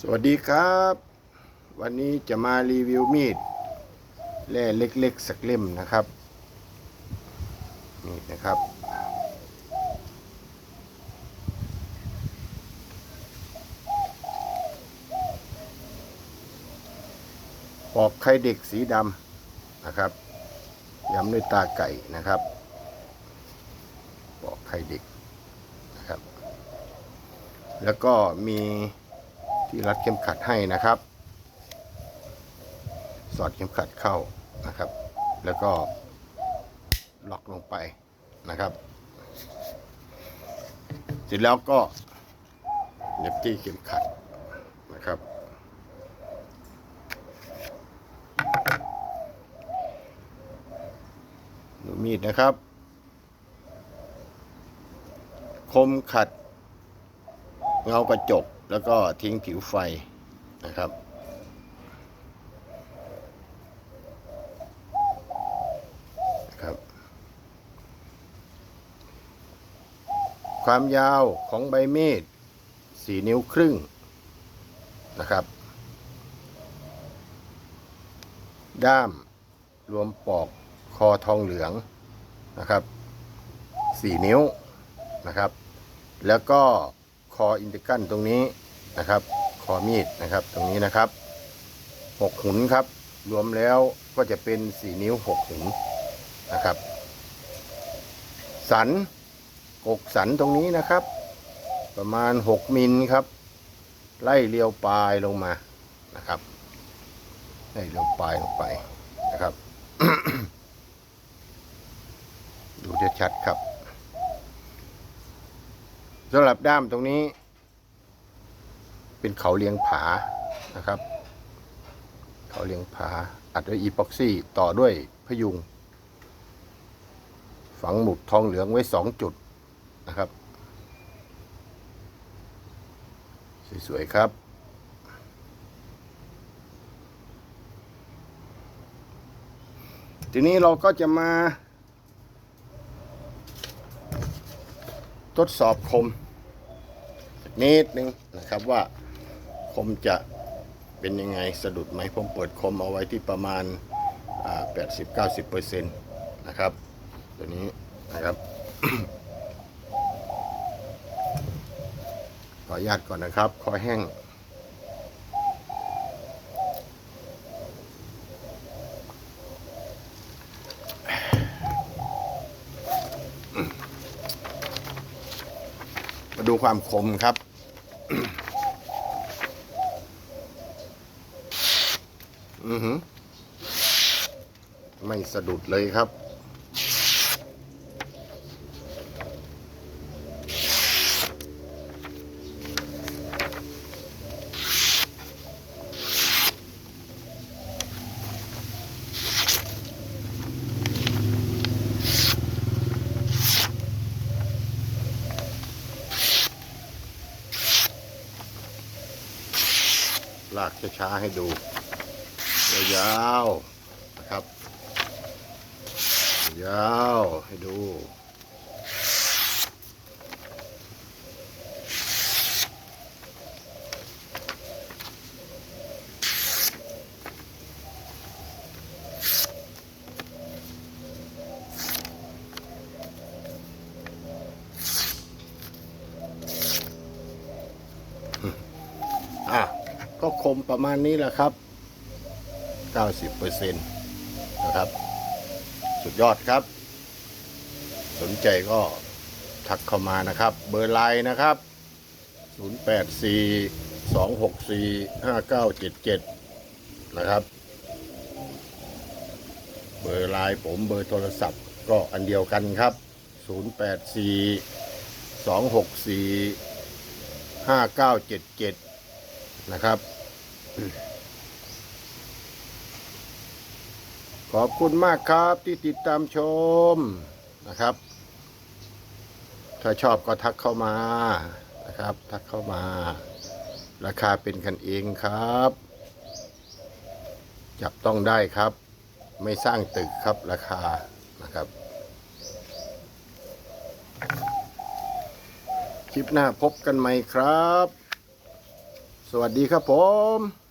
สวัสดีครับ วันนี้จะมารีวิวมีดแร่เล็กๆสักเล่มนะครับนี่นะครับ ปอกไข่เด็กสีดำนะครับย้ำด้วยตาไก่นะครับ ปอกไข่เด็กนะครับ แล้วก็มี ที่รัดเข็มขัดให้นะครับ สอดเข็มขัดเข้านะครับ แล้วก็ล็อกลงไปนะครับ เสร็จแล้วก็เน็บที่เข็มขัดนะครับดูมีดนะครับ คมขัด เงากระจก แล้วก็ทิ้งผิวไฟนะครับ ครับ ความยาวของใบมีดสี่นิ้วครึ่งนะครับ ด้ามรวมปอกคอทองเหลืองนะครับสี่นิ้วนะครับ แล้วก็ คออินเตอร์กันตรงนี้นะครับ คอมีดนะครับตรงนี้นะครับหกหุนครับ รวมแล้วก็จะเป็นสี่นิ้วหกหุนนะครับ สันกกสันตรงนี้นะครับ ประมาณหกมิลครับ ไล่เลียวปลายลงมานะครับไล่เลียวปลายลงไปนะครับ ดูชัดครับ สำหรับด้ามตรงนี้ เป็นเขาเลียงผานะครับ เขาเลียงผาอัดด้วยอีพ็อกซี่ต่อด้วยพยุง ฝังหมุดทองเหลืองไว้สองจุดนะครับ สวยๆครับทีนี้เราก็จะมา ทดสอบคมนิดนึงนะครับว่าคมจะเป็นยังไงสะดุดไหมผมเปิดคมเอาไว้ที่ประมาณ 80-90%นะครับ ตัวนี้นะครับขออนุญาตก่อนนะครับ คอแห้ง ดูความคมครับ อือหือ ไม่สะดุดเลยครับ ลากช้าๆให้ดู ยาวๆนะครับ ยาวให้ดูอะ ก็คมประมาณนี้แหละครับ 90%นะครับ สุดยอดครับ สนใจก็ทักเข้ามานะครับ เบอร์ไลน์นะครับ 084 264 5977 นะครับ เบอร์ไลน์ผมเบอร์โทรศัพท์ก็อันเดียวกันครับ 084 264 5977 นะครับ ขอบคุณมากครับที่ติดตามชมนะครับ ถ้าชอบก็ทักเข้ามานะครับ ทักเข้ามา ราคาเป็นกันเองครับ จับต้องได้ครับ ไม่สร้างตึกครับราคานะครับคลิปหน้าพบกันใหม่ครับ สวัสดีครับผม